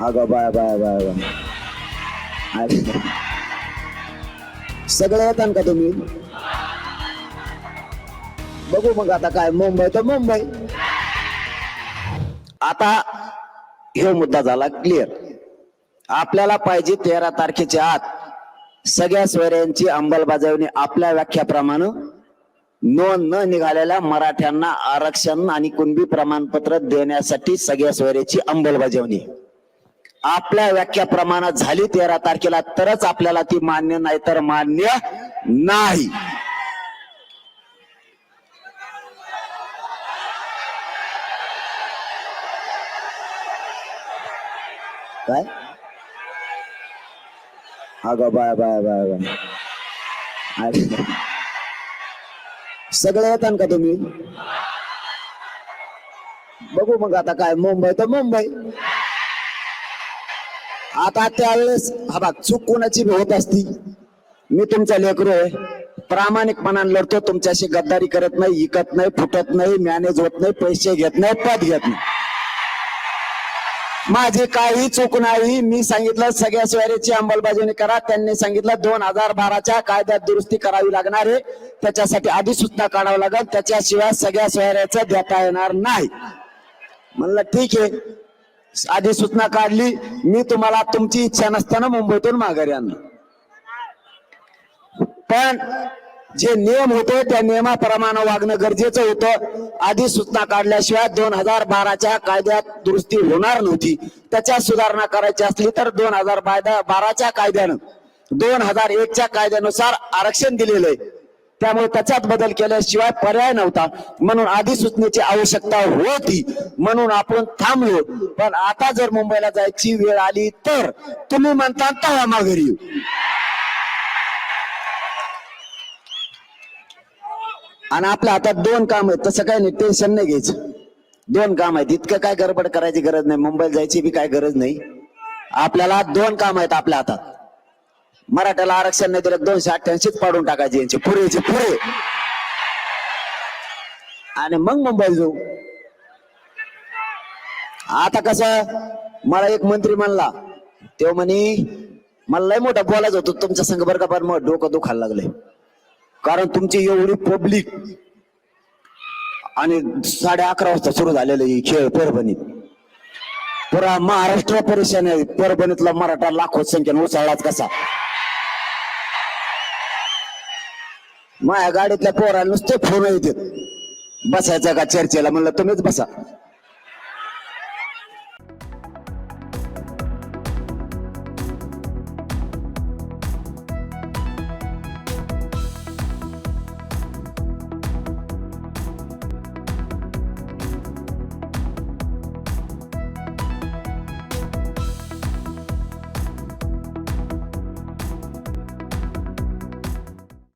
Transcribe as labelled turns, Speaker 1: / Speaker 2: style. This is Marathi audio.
Speaker 1: अगं बाय बाय बाय बाय. सगळं सगळे येतात का तुम्ही? बघू मग आता काय मुंबई तर मुंबई. आता हे मुद्दा झाला क्लिअर आपल्याला पाहिजे तेरा तारखेच्या आत सगळ्या स्वऱ्यांची अंमलबजावणी आपल्या व्याख्याप्रमाणे. नोंद न निघालेल्या मराठ्यांना आरक्षण आणि कुणबी प्रमाणपत्र देण्यासाठी सगळ्या स्वैर्याची अंमलबजावणी. आपल्या व्याख्याप्रमाणे झाली तेरा तारखेला तरच आपल्याला ती मान्य नाही तर मान्य नाही. काय? अगं बाय बाय बाय बाय. अरे. सगळे येतात का तुम्ही? बघू मग आता काय मुंबई तर मुंबई. आता त्यावेळेस हा बघ चूक कोणाची होत असती मी तुमचा लेकरू आहे. प्रामाणिकपणाने लढतो तुमच्याशी गद्दारी करत नाही इकत नाही फुटत नाही मॅनेज होत नाही पैसे घेत नाही पद घेत नाही. माझी काही चूक नाही मी सांगितलं सगळ्या सोयरीची अंमलबजावणी करा. त्यांनी सांगितलं दोन हजार बाराच्या कायद्यात दुरुस्ती करावी लागणार आहे. त्याच्यासाठी अधिसूचना काढावं लागेल. त्याच्याशिवाय सगळ्या सोयऱ्याचं देता येणार नाही. म्हणलं ठीक आहे. अधिसूचना काढली. मी तुम्हाला तुमची इच्छा नसताना मुंबईतून माघारी आणलं. पण जे नियम होते त्या नियमाप्रमाणे वागणं गरजेचं होतं. आधी सूचना काढल्याशिवाय दोन हजार बाराच्या कायद्यात दुरुस्ती होणार नव्हती. त्याच्यात सुधारणा करायची असली तर दोन हजार बाराच्या कायद्यानं दोन हजार एकच्या कायद्यानुसार आरक्षण दिलेलं आहे. त्यामुळे त्याच्यात बदल केल्याशिवाय पर्याय नव्हता. म्हणून अधिसूचनेची आवश्यकता होती. म्हणून आपण थांबलो. पण आता जर मुंबईला जायची वेळ आली तर तुम्ही म्हणता तवा माघारी येऊ. आणि आपल्या हातात दोन काम आहेत. तसं काही नाही टेन्शन नाही घ्यायचं. दोन काम आहेत. इतकं काय गडबड करायची गरज नाही. मुंबईला जायची बी काय गरज नाही. आपल्याला दोन काम आहेत आपल्या हातात. मराठ्याला आरक्षण नाही दिलं दोनशे अठ्ठ्याऐंशीच पाडून टाकायचे यांचे. पुरेचे पुरे. आणि मग मुंबई जाऊ. आता कसं मला एक मंत्री म्हणला. तो म्हणे मला लय मोठा बोलायचं होतो तुमच्या संघ बरं का पण मग डोकं दुखायला लागले. कारण तुमची एवढी पब्लिक आणि साडे अकरा वाजता सुरू झालेलं ही खेळ परभणीत. पुरा महाराष्ट्र परिषद परभणीतला मराठा लाखो संख्येने उसळलाच कसा. माझ्या गाडीतल्या पोराला नुसते फोन येतात. बसायचा का चर्चेला? म्हणलं तुम्हीच बसा.